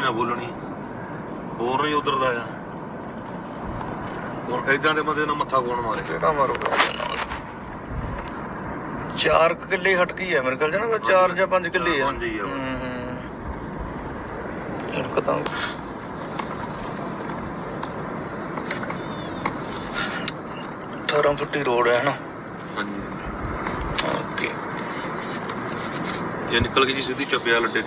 ਨਾ ਬੋਲਣੀ। ਬੋਲ ਰਹੀ ਉਧਰ ਦਾ ਆ। ਹੁਣ ਇਦਾਂ ਦੇ ਬੰਦੇ ਨਾਲ ਮੱਥਾ ਕੋਣ ਮਾਰੇ। ਕਿਹੜਾ ਮਾਰੂਗਾ ਚਾਰ ਕੁ ਕਿੱਲੇ ਹਟ ਗਈ ਹੈ ਮੇਰੇ ਖਿਆਲ ਜਨਾ ਚਾਰ ਜਾਂ ਪੰਜ ਕਿੱਲੇ ਆ। ਪੰਜ ਹੀ ਆ। ਹੂੰ ਹੂੰ। ਇੱਕ ਤਾਂ 18 ਫੁੱਟੀ ਰੋਡ ਹੈ ਨਾ ਹਾਂਜੀ। ਓਕੇ। ਇਹ ਨਿਕਲ ਗਈ ਜੀ ਸਿੱਧੀ ਚੱਪਿਆ ਲੱਡੇ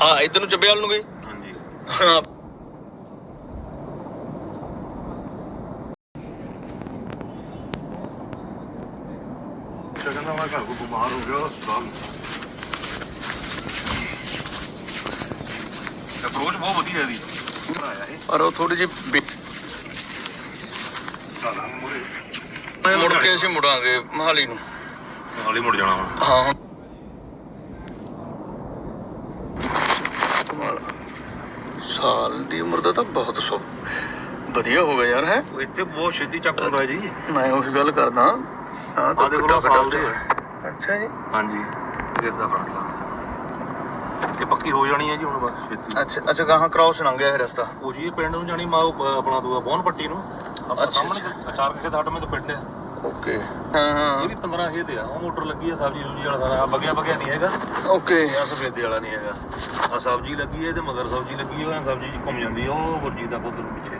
ਹਾਂ ਇਧਰ ਨੂੰ ਚੱਬਿਆਲ ਨੂੰ ਗਈ। ਹਾਂਜੀ। ਹਾਂ। ਕਹਿੰਦਾ ਮੈਂ ਘਰ ਕੋ ਬਿਮਾਰ ਹੋ ਗਿਆ ਹਸਪਤਾਲ। ਅਪਰੋਚ ਬਹੁਤ ਵਧੀਆ ਦੀ ਬਣਾਇਆ ਇਹ? ਪਰ ਉਹ ਥੋੜੀ ਜਿਹੀ ਮੁੜ। ਕੇ ਅਸੀਂ ਮੁੜਾਂਗੇ ਮਹਾਲੀ ਨੂੰ। ਹਾਲੀ ਮੁੜ ਜਾਣਾ ਹੁਣ। ਹਾਂ ਹੁਣ ਕਮਾਲ ਸਾਲ ਦੀ ਉਮਰ ਦਾ ਤਾਂ ਬਹੁਤ ਸੋ ਵਧੀਆ ਹੋ ਗਿਆ ਯਾਰ ਹੈ? ਉਹ ਇੱਥੇ ਬਹੁਤ ਛੇਤੀ ਚੱਕ ਹੁੰਦਾ ਜੀ। ਮੈਂ ਉਹੀ ਗੱਲ ਕਰਦਾ। ਹਾਂ ਤਾਂ ਕਿੱਡਾ ਵੱਡਾ ਉੱਥੇ। ਅੱਛਾ ਜੀ। ਹਾਂਜੀ। ਕਿੱਦਾਂ ਫ਼ਰਕ ਇਹ ਪੱਕੀ ਹੋ ਜਾਣੀ ਹੈ ਜੀ ਹੁਣ ਬਸ ਛੇਤੀ। ਅੱਛਾ ਅੱਛਾ ਗਾਹਾਂ ਕ੍ਰਾਸ ਲੰਘ ਗਿਆ ਇਹ ਰਸਤਾ। ਉਹ ਜੀ ਪਿੰਡ ਨੂੰ ਜਾਣੀ ਮਾ ਆਪਣਾ ਦੂਆ ਬੌਨ ਪੱਟੀ ਨੂੰ। ਆਪਾਂ ਅੱਛਾ, ਸਾਹਮਣੇ ਚਾਰ ਕੇ ਹੱਟ ਮੇ ਤਾਂ ਪਿੰਡ ਆ। ਓਕੇ ਹਾਂ ਹਾਂ। ਇਹ ਵੀ 15 ਖੇਤ ਤੇ ਆ। ਉਹ ਮੋਟਰ ਲੱਗੀ ਆ ਸਬਜ਼ੀ ਸੁਬਜ਼ੀ ਵਾਲਾ ਸਾਰਾ। ਬਗਿਆ ਬਗਿਆ ਨਹੀਂ ਹੈਗਾ। ਓਕੇ ਆ ਸਫੇਦੇ ਵਾਲਾ ਨਹੀਂ ਹੈਗਾ। ਆ ਸਬਜ਼ੀ ਲੱਗੀ ਹੈ ਤੇ ਮਗਰ ਸਬਜ਼ੀ ਲੱਗੀ ਹੋਇਆ ਸਬਜ਼ੀ ਚ ਘੁੰਮ ਜਾਂਦੀ ਆ। ਉਹ ਗੁਰਜੀ ਦਾ ਪੁੱਤ ਨੂੰ ਪਿੱਛੇ।